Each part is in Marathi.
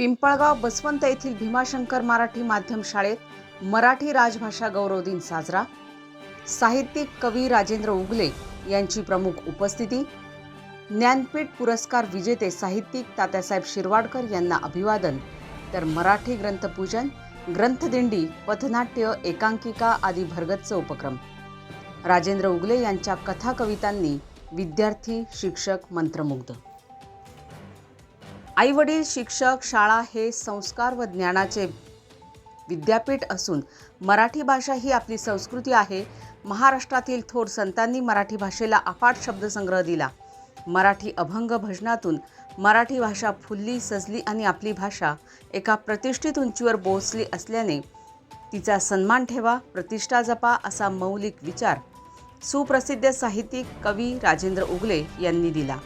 पिंपळगाव बसवंत येथील भीमाशंकर मराठी माध्यम शाळेत मराठी राजभाषा गौरव दिन साजरा. साहित्यिक कवी राजेंद्र उगले यांची प्रमुख उपस्थिती. ज्ञानपीठ पुरस्कार विजेते साहित्यिक तात्यासाहेब शिरवाडकर यांना अभिवादन. तर मराठी ग्रंथपूजन ग्रंथदिंडी पथनाट्य एकांकिका आदी भरगच्च उपक्रम. राजेंद्र उगले यांच्या कथा कवितांनी विद्यार्थी शिक्षक मंत्रमुग्ध. आई वडील शिक्षक शाळा हे संस्कार व ज्ञानाचे विद्यापीठ असून मराठी भाषा ही आपली संस्कृती आहे. महाराष्ट्रातील थोर संतांनी मराठी भाषेला अफाट शब्दसंग्रह दिला. मराठी अभंग भजनातून मराठी भाषा फुलली सजली आणि आपली भाषा एका प्रतिष्ठित उंचीवर पोहोचली असल्याने तिचा सन्मान ठेवा प्रतिष्ठा जपा असा मौलिक विचार सुप्रसिद्ध साहित्यिक कवी राजेंद्र उगले यांनी दिला.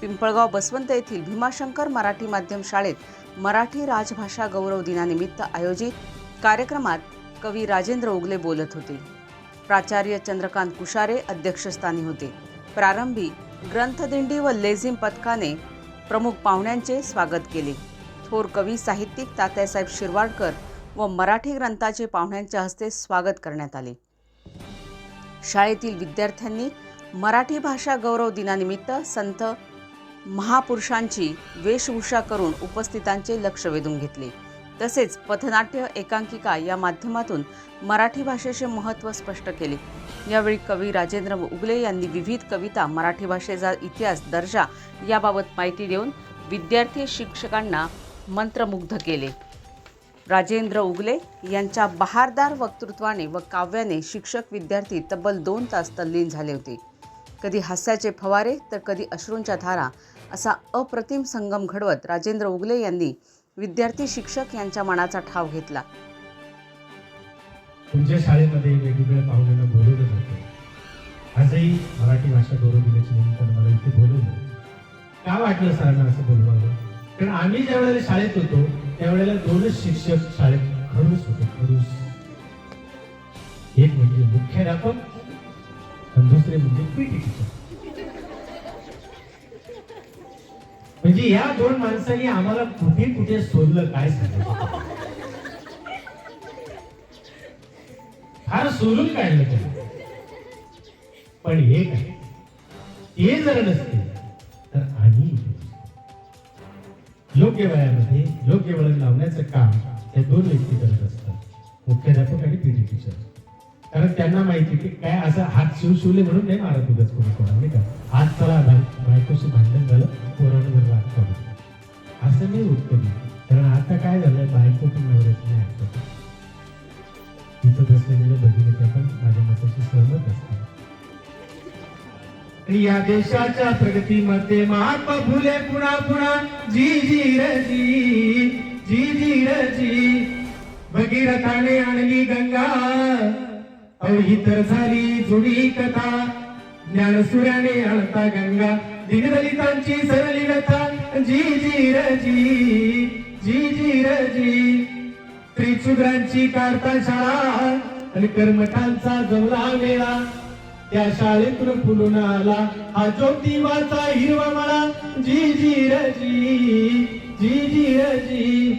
पिंपळगाव बसवंत येथील भीमाशंकर मराठी माध्यम शाळेत मराठी राजभाषा गौरव दिनानिमित्त आयोजित कार्यक्रमात कवी राजेंद्र उगले बोलत होते. प्राचार्य चंद्रकांत कुशारे अध्यक्षस्थानी होते. प्रारंभी ग्रंथदिंडी व लेझिम पथकाने प्रमुख पाहुण्यांचे स्वागत केले. थोर कवी साहित्यिक तात्यासाहेब शिरवाडकर व मराठी ग्रंथाचे पाहुण्यांच्या हस्ते स्वागत करण्यात आले. शाळेतील विद्यार्थ्यांनी मराठी भाषा गौरव दिनानिमित्त संत महापुरुषांची वेशभूषा करून उपस्थितांचे लक्ष वेधून घेतले. तसेच पथनाट्य एकांकिका या माध्यमातून मराठी भाषेचे महत्त्व स्पष्ट केले. यावेळी कवी राजेंद्र उगले यांनी विविध कविता मराठी भाषेचा इतिहास दर्जा याबाबत माहिती देऊन विद्यार्थी शिक्षकांना मंत्रमुग्ध केले. राजेंद्र उगले यांच्या बहारदार वक्तृत्वाने व काव्याने शिक्षक विद्यार्थी तब्बल दोन तास तल्लीन झाले होते. कधी हास्याचे फवारे तर कधी अश्रूंच्या धारा असा अप्रतिम संगम घडवत राजेंद्र उगले यांनी विद्यार्थी शिक्षक यांच्या मनाचा ठाव घेतला. तुमच्या शाळेमध्ये वेगवेगळ्या पाहुण्यांना बोलवलं जातं. आजही मराठी भाषा गौरव दिल्याच्या निमित्तानं मला इथे बोलवलं. का वाटलं सरांना असं बोलवावं? कारण आम्ही ज्या वेळेला शाळेत होतो त्यावेळेला दोनच शिक्षक शाळेत खडूस होते खडूस. एक म्हणजे मुख्याध्यापक आणि दुसरे म्हणजे पीटी टीचर. म्हणजे या दोन माणसांनी आम्हाला कुठे कुठे सोडलं काय फार सोलून काढलं त्याला पण हे काय? ते जर नसते तर आम्ही योग्य वयामध्ये योग्य वळण लावण्याचं काम हे दोन व्यक्ती करत असतात मुख्याध्यापक आणि पीटी टीचर. कारण त्यांना माहिती की काय असं हात शिव शिवले म्हणून नाही मारत उगत कोणी कोणा नाही का? आज चला बायकोशी भांडण झालं पोरांवर राग पडू असं नाही होत कधी. कारण आता काय झालंय बायको पण नवऱ्याची नाही ऐकतो तिथं बसलेल्या भगिनी त्या पण माझ्या मताशी सहमत असते या देशाच्या प्रगतीमध्ये महात्मा फुले पुन्हा पुन्हा जी जी रजी जी जी. रजी भगीरथाने आणली गंगा अवही तर झाली जुडी कथा. ज्ञानसुराने आणता गंगा. दिनदलितांची सरली व्यथा. जी जी रजी. जी जी रजी. त्रिशुद्रांची काढता शाळा. आणि कर्मठांचा जमला मेळा. त्या शाळेतून फुलून आला. हा ज्योतिबाचा हिरवा मळा. जी जी रजी. जी जी रजी.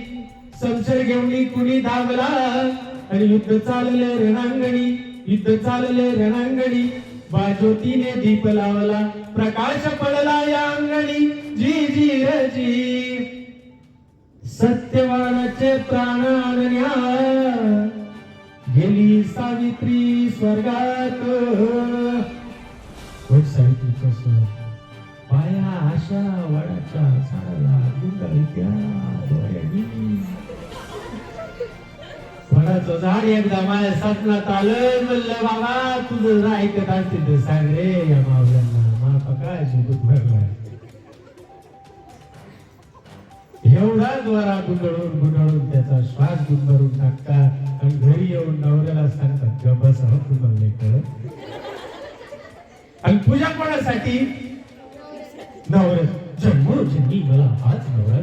संशय घेऊन कुणी धावला. आणि युद्ध चालले रणांगणी. युद्ध चालले रणांगणी. बा ज्योतीने दीप लावला प्रकाश पडला या अंगणी जी जी रजी जी. सत्यवानाचे प्राण आणण्या गेली सावित्री स्वर्गात. पाया आशा वडाच्या झाडाला गुंडाळीत्या डोळ्यांनी. वडाचं झाड एकदा माझ्या स्वप्नात आलं म्हणलं बाबा तुझं जर ऐकत असतील तर सांग रे या मावल्यांना मला पकायची दूध भरलाय एवढा द्वारा गुंडळून गुंडळून त्याचा श्वास गुंडळून टाकता आणि घरी येऊन नवऱ्याला सांगतात गबस हो तुम्हाला कळत आणि पूजा कोणासाठी नवऱ्या जन्मोजन्मी मला हाच नवरा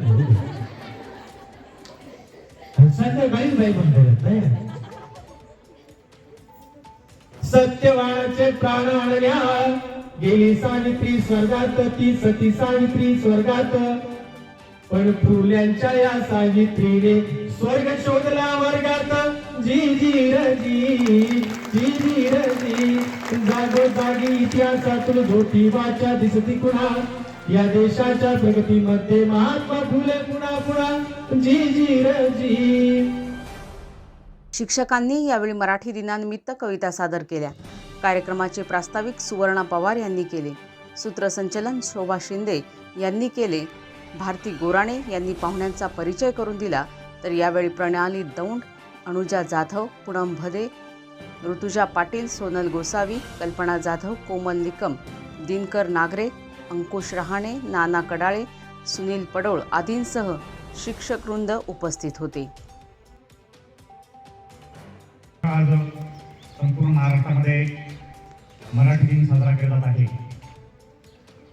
सत्यवानाचे प्राण आणण्या. गेली सावित्री स्वर्गात ती सती सावित्री स्वर्गात. पण फुल्यांच्या या सावित्रीने स्वर्ग शोधला वर्गात. जी जी रजी जी जी रजी जागो जागी इतिहासातून ज्योतिबाच्या दिसती कुणा. या देशाच्या प्रगतीमध्ये महात्मा फुले पुन्हा पुन्हा जी जी रजी शिक्षकांनी यावेळी मराठी दिनानिमित्त कविता सादर केल्या. कार्यक्रमाचे प्रास्ताविक सुवर्णा पवार यांनी केले. सूत्रसंचलन शोभा शिंदे यांनी केले. भारती गोराणे यांनी पाहुण्यांचा परिचय करून दिला. तर यावेळी प्रणाली दौंड अनुजा जाधव पूनम भदे ऋतुजा पाटील सोनल गोसावी कल्पना जाधव कोमल निकम दिनकर नागरे अंकुश रहाणे नाना कडाळे सुनील पडोळ आदींसह शिक्षकवृंद उपस्थित होते. आज संपूर्ण महाराष्ट्रामध्ये मराठी दिन साजरा केला जात आहे.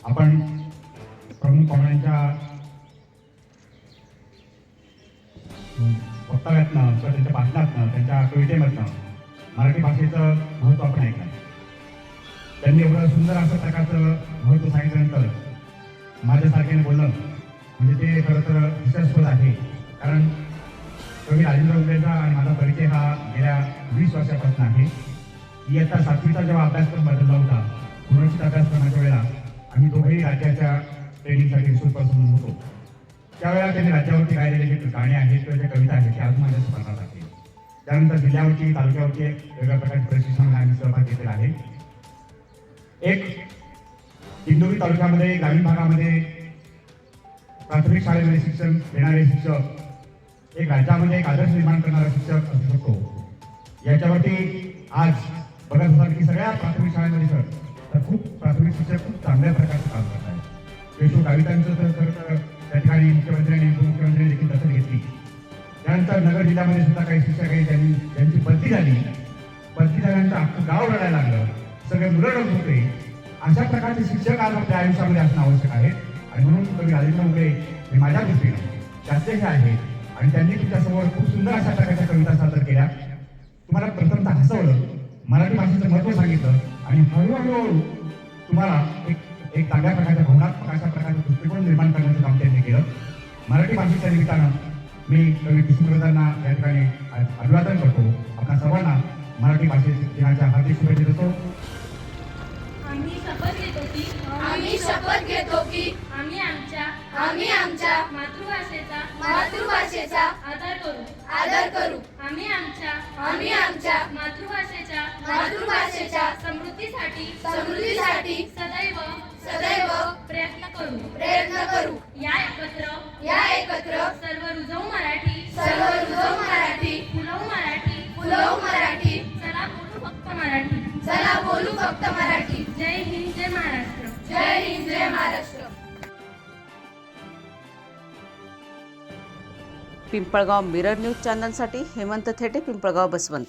आपण प्रमुख पाहुण्यांच्या वक्तव्यातनं किंवा त्यांच्या भाषणातनं त्यांच्या कवितेमधनं मराठी भाषेचं महत्त्व आपण ऐकलं त्यांनी एवढं सुंदर असं प्रकारचं महत्त्व सांगितल्यानंतर माझ्यासारख्याने बोलणं म्हणजे ते खरं तर विश्वासपद आहे. कारण कवी राजेंद्र उंबेचा आणि माझा परिचय हा गेल्या वीस वर्षापासून आहे. इयत्ता सातवीचा जेव्हा अभ्यासक्रम बदलला होता पुनर्चित अभ्यासक्रमाच्या वेळा आम्ही दोघेही राज्याच्या ट्रेनिंगसाठी सुरपासून होतो. त्यावेळेला त्यांनी राज्यावरती गायलेले जे गाणे आहेत किंवा ज्या कविता आहेत त्या अजून माझ्या स्मरणात आहेत त्यानंतर जिल्ह्यावरची तालुक्यावरची एक वेगळ्या प्रकारचे प्रशिक्षण आम्ही सहभाग घेतलेला आहे. एक इंदोरी तालुक्यामध्ये ग्रामीण भागामध्ये प्राथमिक शाळेमध्ये शिक्षण देणारे शिक्षक एक राज्यामध्ये एक आदर्श निर्माण करणारा शिक्षक असू शकतो. याच्यावरती आज बघत असाल की सगळ्या प्राथमिक शाळेमध्ये सर तर खूप प्राथमिक शिक्षक खूप चांगल्या प्रकारचं काम करत आहेत. पेशू गावितांचं तर खरं तर त्या ठिकाणी मुख्यमंत्र्यांनी उपमुख्यमंत्र्यांनी देखील दखल घेतली. त्यानंतर नगर जिल्ह्यामध्ये सुद्धा काही शिक्षक आहे त्यांनी त्यांची बदली झाली. बदली झाल्यानंतर आपलं गाव रडायला लागलं. सगळे मुलं रडत होते. अशा प्रकारचे शिक्षक आज आपल्या आयुष्यामध्ये असणं आवश्यक आहे. आणि म्हणून कवी राजेंद्र उगळे हे माझ्या दृष्टीनं त्याचे हे आहेत. आणि त्यांनी तुमच्यासमोर खूप सुंदर अशा प्रकारच्या कविता सादर केल्या. तुम्हाला प्रथमतः हसवलं. मराठी भाषेचं महत्त्व सांगितलं. आणि हळूहळू तुम्हाला एक एक चांगल्या प्रकारच्या भावनात्मक अशा प्रकारचा दृष्टिकोन निर्माण करण्याचं काम त्यांनी केलं. मराठी भाषेच्या निमित्तानं मी कवी कृष्णप्रसादांना या ठिकाणी अभिवादन करतो. आपल्या सर्वांना मराठी भाषेच्या दिनाच्या हार्दिक शुभेच्छा देतो. आम्ही शपथ घेतो की आम्ही शपथ घेतो की आदर करू. आम्ही आमच्या आम्ही आमच्या मातृभाषेच्या मातृभाषेच्या समृद्धीसाठी समृद्धीसाठी सदैव सदैव प्रयत्न करू. प्रयत्न करू. या एकत्र या एकत्र सर्व रुजवू मराठी सर्व रुजव मराठी फुलवू मराठी फुलवू मराठी चला बोलू फक्त मराठी. चला बोलू फक्त मराठी. जय हिंद जय महाराष्ट्र. जय हिंद जय महाराष्ट्र. पिंपळगाव मिरर न्यूज चॅनलसाठी हेमंत थेटे पिंपळगाव बसवंत.